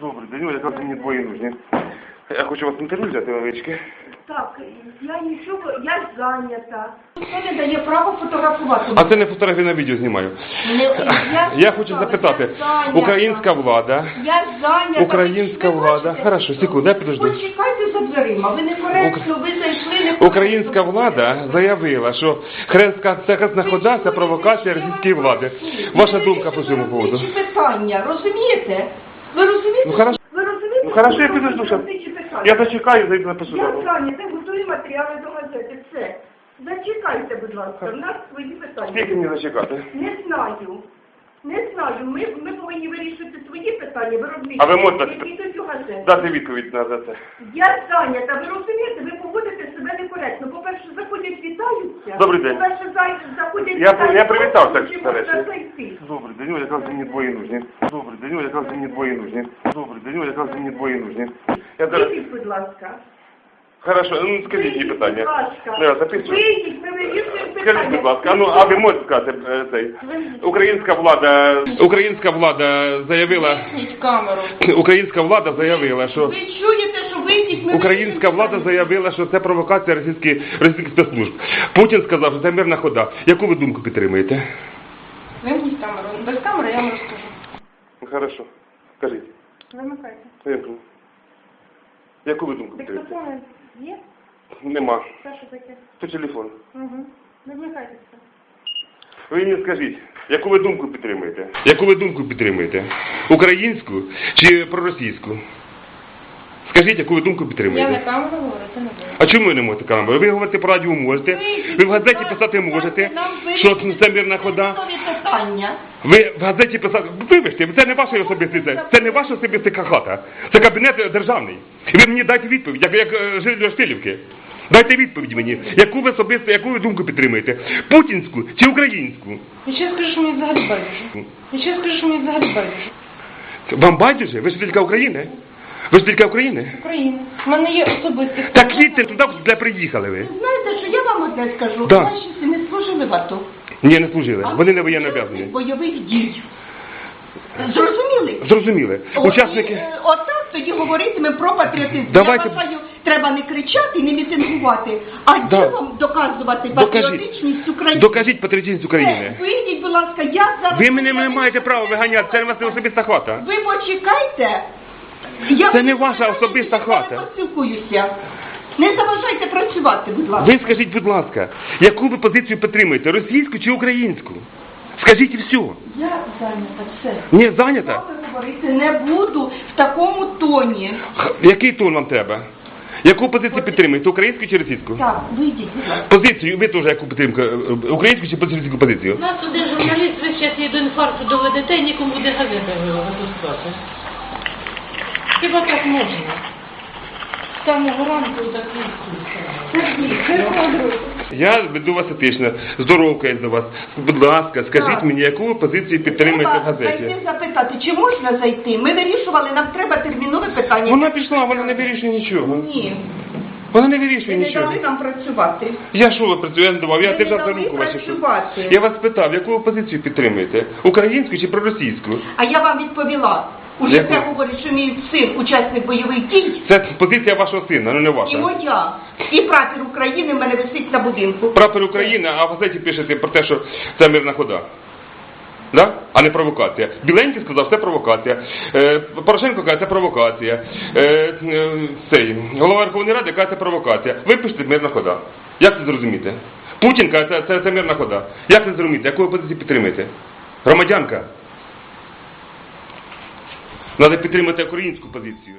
Добрий день, якраз мені двоє нужні. Я хочу вас інтерв'ю взяти невеличке. Так, я нічого, я зайнята. Це не дає право фотографувати. А це не фотографію на відео знімаю. Не- Я хочу запитати, я українська влада, Я зайнята. Українська Ви влада. бачите? Хорошо, секунду, я підожду. Почекайте за дверима, ви некоректно, ви зайшли не українська влада заявила, що хрестка хресна хода це провокація російської влади. Ваша думка по цьому поводу? Ці питання, розумієте? Ви розумієте? Ну, хорошо. Ви розумієте? Ну, хорошо, я що підожду, питання? Я зачекаю, зайду напишу. Я зараз. зайнята, готую матеріали до газети, все. Зачекайте, будь ласка, в нас свої питання. Скільки мені зачекати? Не знаю. Не знаю. Ми, ми повинні вирішити свої питання, виробничі, А ви можете які йдуть у газету. Дати відповідь на це. Я зайнята, ви розумієте, ви поводите себе некоректно. По-перше, заходять, вітаються. Добрий день. Я- я привітався, до речі. Добрий день, якраз мені двоє нужні. Добрий день, якраз мені двоє нужні. Добрий день, якраз мені двоє нужні. Я зараз... Вийдіть, будь ласка. Хорошо, ну скажіть їй питання. Вийдіть, ми вирішуємо питання. Скажіть, будь ласка, а ну а ви можете сказати е, цей? Українська влада, українська влада заявила, Вимкніть камеру. українська влада заявила, що Ви чуєте, українська влада заявила, що це провокація російських російських спецслужб. Путін сказав, що це мирна хода. Яку ви думку підтримуєте? Вимкніть камеру. Без камери я вам розкажу. Ну, Хорошо, кажіть. Вимикайте. Яку? Яку ви думку підтримуєте? Диктофони є? Нема. Це що таке? То телефон. Угу. Не вмикайте це. Ви мені скажіть, яку ви думку підтримуєте? Яку ви думку підтримуєте? Українську чи проросійську? Скажіть, яку ви думку Я підтримуєте? на камеру говорити не буду. А чому ви не можете камеру? Ви говорите по радіо можете, ви в газеті писати можете, що це мирна хода. Ви в газеті писати, вибачте, це не ваше особисте, це, не ваша особиста хата, це кабінет державний. І ви мені дайте відповідь, як, як е, житель Штилівки. Дайте відповідь мені, яку ви особисто, яку ви думку підтримуєте? Путінську чи українську? Я ще скажу, що мені взагалі байдуже. Я ще скажу, що мені взагалі байдуже. Вам байдуже? Ви ж тільки України? Ви ж тільки України? Україна. У мене є особисті. Так їдьте туди, де приїхали ви. Знаєте, що я вам одне скажу? Да. Ваші сини служили в АТО. Ні, не служили. А Вони не воєнно обязані. бойових дій. Зрозуміли? Зрозуміли. От, Учасники. і, е, Отак тоді говоритиме про патріотизм. Давайте- Я вважаю, треба не кричати, не мітингувати, а Да. ділом доказувати Докажіть. патріотичність України. Докажіть патріотизм України. Вийдіть, будь ласка, я зараз... Ви мене не маєте права виганяти, це вас не особиста хата. Ви почекайте. Я Це не ваша особиста я хата. поспілкуюся. Не заважайте працювати, будь ласка. Ви скажіть, будь ласка, яку ви позицію підтримуєте, російську чи українську? Скажіть і все. Я зайнята, все. Ні, зайнята? Я говорити не буду в такому тоні. Х- Який тон вам треба? Яку позицію підтримуєте, українську чи російську? Так, вийдіть, будь ласка. Позицію, ви теж яку підтримку, е, е, українську чи російську позицію? У нас один журналіст, ви зараз її до інфаркту доведете, і нікому буде газета випускати. Хіба так можна? З самого ранку до Я веду вас етично, здоровкаюсь до вас. Будь ласка, скажіть Так. мені, яку ви позицію підтримуєте в газеті? зайти запитати, чи можна зайти? Ми вирішували, нам треба термінове питання. Вона пішла, вона не вирішує нічого. Ні, Вона не ви вирішує не нічого. дали нам працювати. Я що ви працюю, я не давав, я Ви не держав за дали руку вашу. працювати. Я вас питав, яку ви позицію підтримуєте? Українську чи проросійську? А я вам відповіла. Уже це говорить, що мій син учасник бойових дій, Це позиція вашого сина, ну не і моя. І прапор України в мене висить на будинку. Прапор України, а в газеті пишете про те, що це мирна хода. Да? А не провокація. Біленький сказав, це провокація. Е, Порошенко каже, це провокація. Е, е, цей, голова Верховної Ради каже, це провокація. Ви пишете мирна хода. Як це зрозуміти? Путін каже, це, це, це мирна хода. Як це зрозуміти? Яку ви позицію підтримуєте? Громадянка. Треба підтримати українську позицію.